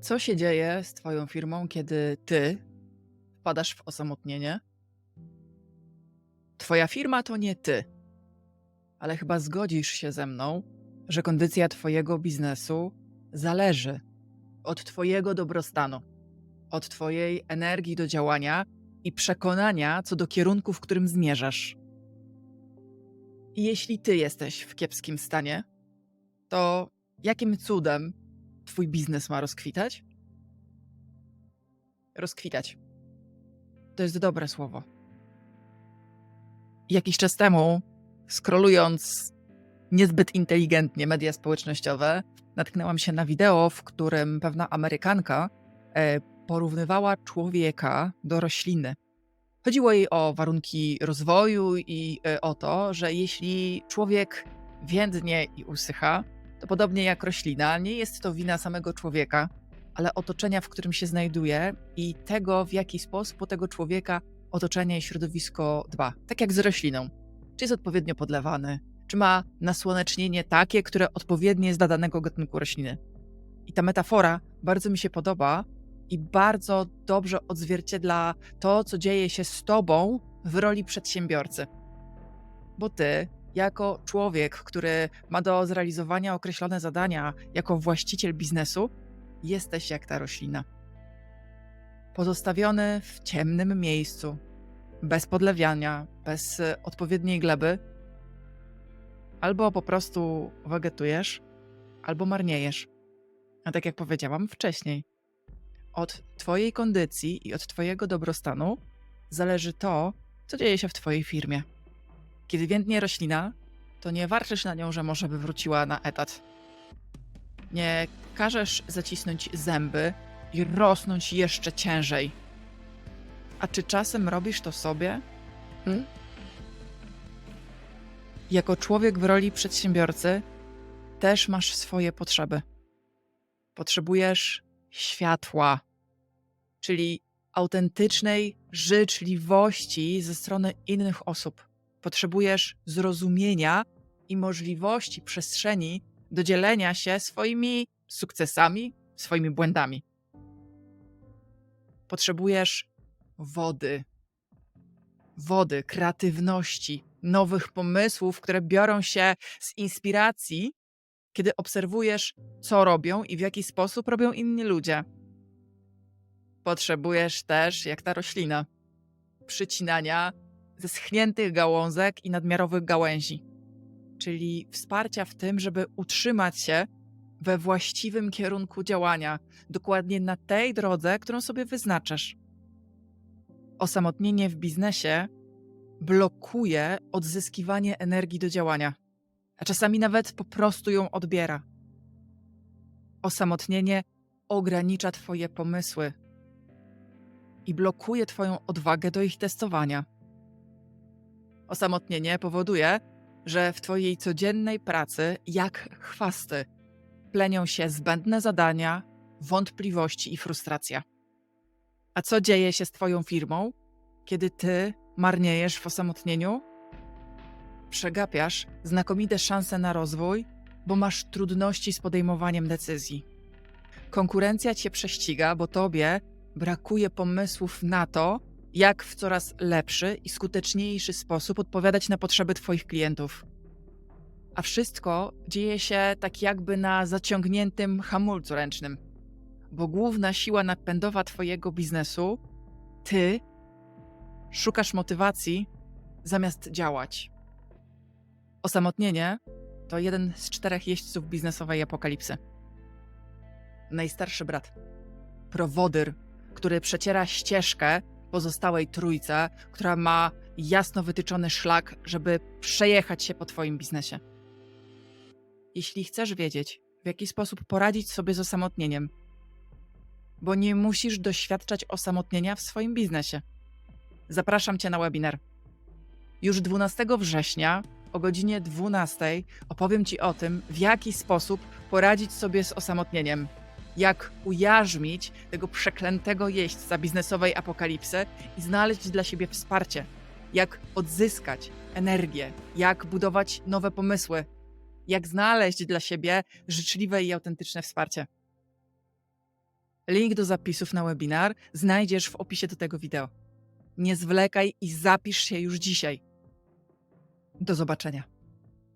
Co się dzieje z twoją firmą, kiedy ty wpadasz w osamotnienie? Twoja firma to nie ty, ale chyba zgodzisz się ze mną, że kondycja twojego biznesu zależy od twojego dobrostanu, od twojej energii do działania i przekonania co do kierunku, w którym zmierzasz. Jeśli ty jesteś w kiepskim stanie, to jakim cudem twój biznes ma rozkwitać? Rozkwitać. To jest dobre słowo. Jakiś czas temu, skrolując niezbyt inteligentnie media społecznościowe, natknęłam się na wideo, w którym pewna Amerykanka e, porównywała człowieka do rośliny. Chodziło jej o warunki rozwoju i e, o to, że jeśli człowiek więdnie i usycha, podobnie jak roślina, nie jest to wina samego człowieka, ale otoczenia, w którym się znajduje i tego, w jaki sposób o tego człowieka otoczenie i środowisko dba. Tak jak z rośliną. Czy jest odpowiednio podlewany, czy ma nasłonecznienie takie, które odpowiednie jest dla danego gatunku rośliny. I ta metafora bardzo mi się podoba i bardzo dobrze odzwierciedla to, co dzieje się z tobą w roli przedsiębiorcy. Bo ty, jako człowiek, który ma do zrealizowania określone zadania, jako właściciel biznesu, jesteś jak ta roślina. Pozostawiony w ciemnym miejscu, bez podlewiania, bez odpowiedniej gleby, albo po prostu wegetujesz, albo marniejesz. A tak jak powiedziałam wcześniej, od Twojej kondycji i od Twojego dobrostanu zależy to, co dzieje się w Twojej firmie. Kiedy więdnie roślina, to nie warczysz na nią, że może by wróciła na etat. Nie każesz zacisnąć zęby i rosnąć jeszcze ciężej. A czy czasem robisz to sobie? Hmm? Jako człowiek w roli przedsiębiorcy też masz swoje potrzeby. Potrzebujesz światła, czyli autentycznej życzliwości ze strony innych osób. Potrzebujesz zrozumienia i możliwości przestrzeni do dzielenia się swoimi sukcesami, swoimi błędami. Potrzebujesz wody, wody, kreatywności, nowych pomysłów, które biorą się z inspiracji, kiedy obserwujesz, co robią i w jaki sposób robią inni ludzie. Potrzebujesz też, jak ta roślina, przycinania ze schniętych gałązek i nadmiarowych gałęzi, czyli wsparcia w tym, żeby utrzymać się we właściwym kierunku działania, dokładnie na tej drodze, którą sobie wyznaczasz. Osamotnienie w biznesie blokuje odzyskiwanie energii do działania, a czasami nawet po prostu ją odbiera. Osamotnienie ogranicza Twoje pomysły i blokuje Twoją odwagę do ich testowania. Osamotnienie powoduje, że w Twojej codziennej pracy, jak chwasty, plenią się zbędne zadania, wątpliwości i frustracja. A co dzieje się z Twoją firmą, kiedy Ty marniejesz w osamotnieniu? Przegapiasz znakomite szanse na rozwój, bo masz trudności z podejmowaniem decyzji. Konkurencja cię prześciga, bo tobie brakuje pomysłów na to, jak w coraz lepszy i skuteczniejszy sposób odpowiadać na potrzeby Twoich klientów. A wszystko dzieje się tak jakby na zaciągniętym hamulcu ręcznym, bo główna siła napędowa Twojego biznesu, Ty, szukasz motywacji zamiast działać. Osamotnienie to jeden z czterech jeźdźców biznesowej apokalipsy. Najstarszy brat, prowodyr, który przeciera ścieżkę pozostałej trójce, która ma jasno wytyczony szlak, żeby przejechać się po Twoim biznesie. Jeśli chcesz wiedzieć, w jaki sposób poradzić sobie z osamotnieniem, bo nie musisz doświadczać osamotnienia w swoim biznesie, zapraszam Cię na webinar. Już 12 września o godzinie 12 opowiem Ci o tym, w jaki sposób poradzić sobie z osamotnieniem jak ujarzmić tego przeklętego jeźdźca biznesowej apokalipsy i znaleźć dla siebie wsparcie, jak odzyskać energię, jak budować nowe pomysły, jak znaleźć dla siebie życzliwe i autentyczne wsparcie. Link do zapisów na webinar znajdziesz w opisie do tego wideo. Nie zwlekaj i zapisz się już dzisiaj. Do zobaczenia.